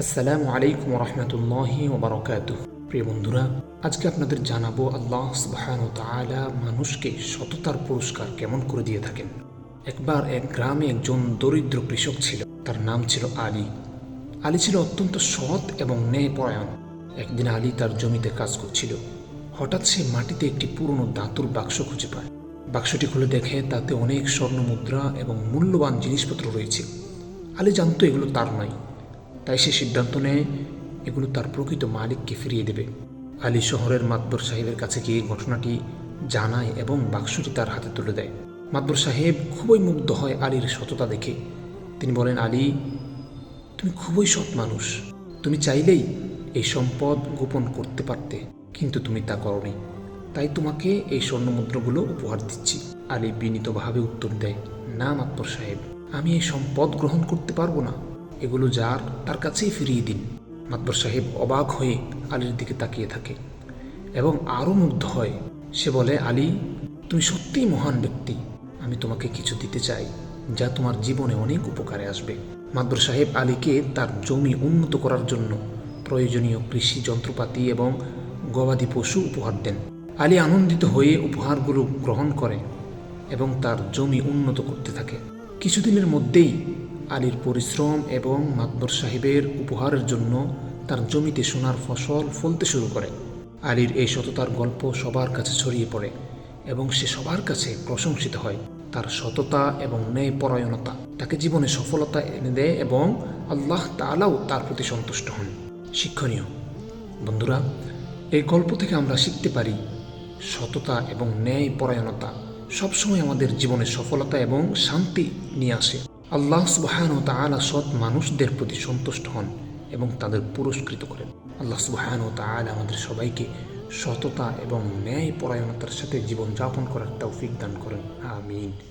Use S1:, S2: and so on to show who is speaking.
S1: আসসালামু আলাইকুম রহমতুল্লাহি ওবরাকাত প্রিয় বন্ধুরা, আজকে আপনাদের জানাব আল্লাহ সুবহান তাআলা মানুষকে সততার পুরস্কার কেমন করে দিয়ে থাকেন। একবার এক গ্রামে একজন দরিদ্র কৃষক ছিল, তার নাম ছিল আলী। আলী ছিল অত্যন্ত সৎ এবং ন্যায়পরায়ণ। একদিন আলী তার জমিতে কাজ করছিল। হঠাৎ সে মাটিতে একটি পুরনো দাঁতুর বাক্স খুঁজে পায়। বাক্সটি খুলে দেখে তাতে অনেক স্বর্ণ মুদ্রা এবং মূল্যবান জিনিসপত্র রয়েছে। আলী জানতো এগুলো তার নয়। তাই সে সিদ্ধান্ত নেয়, এগুলো তার প্রকৃত মালিককে ফিরিয়ে দেবে। আলী শহরের মাতবর সাহেবের কাছে গিয়ে ঘটনাটি জানায় এবং বাক্সটি তার হাতে তুলে দেয়। মাতবর সাহেব খুবই মুগ্ধ হয় আলীর সততা দেখে। তিনি বলেন, আলী, তুমি খুবই সৎ মানুষ। তুমি চাইলেই এই সম্পদ গোপন করতে পারতে, কিন্তু তুমি তা করনি। তাই তোমাকে এই স্বর্ণমুদ্রগুলো উপহার দিচ্ছি। আলী বিনীতভাবে উত্তর দেয়, না মাতবর সাহেব, আমি এই সম্পদ গ্রহণ করতে পারব না। এগুলো যার, তার কাছেই ফিরিয়ে দিন। মাতবর সাহেব অবাক হয়ে আলীর দিকে তাকিয়ে থাকে এবং আরও মুগ্ধ হয়। সে বলে, আলী, তুমি সত্যিই মহান ব্যক্তি। আমি তোমাকে কিছু দিতে চাই যা তোমার জীবনে অনেক উপকারে আসবে। মাতবর সাহেব আলীকে তার জমি উন্নত করার জন্য প্রয়োজনীয় কৃষি যন্ত্রপাতি এবং গবাদি পশু উপহার দেন। আলী আনন্দিত হয়ে উপহারগুলো গ্রহণ করে এবং তার জমি উন্নত করতে থাকে। কিছুদিনের মধ্যেই আলীর পরিশ্রম এবং মাতবর সাহেবের উপহারের জন্য তার জমিতে সোনার ফসল ফলতে শুরু করে। আলীর এই সততার গল্প সবার কাছে ছড়িয়ে পড়ে এবং সে সবার কাছে প্রশংসিত হয়। তার সততা এবং ন্যায়পরায়ণতা তাকে জীবনে সফলতা এনে দেয় এবং আল্লাহ তালাও তার প্রতি সন্তুষ্ট হন। শিক্ষণীয়। বন্ধুরা, এই গল্প থেকে আমরা শিখতে পারি সততা এবং ন্যায় পরায়ণতা সবসময় আমাদের জীবনে সফলতা এবং শান্তি নিয়ে আসে। আল্লাহ সুবাহান ও তালা সৎ মানুষদের প্রতি সন্তুষ্ট হন এবং তাদের পুরস্কৃত করেন। আল্লাহ সুবাহান ও তালা আমাদের সবাইকে সততা এবং ন্যায় পরায়ণতার সাথে জীবনযাপন করার তৌফিক দান করেন। আমিন।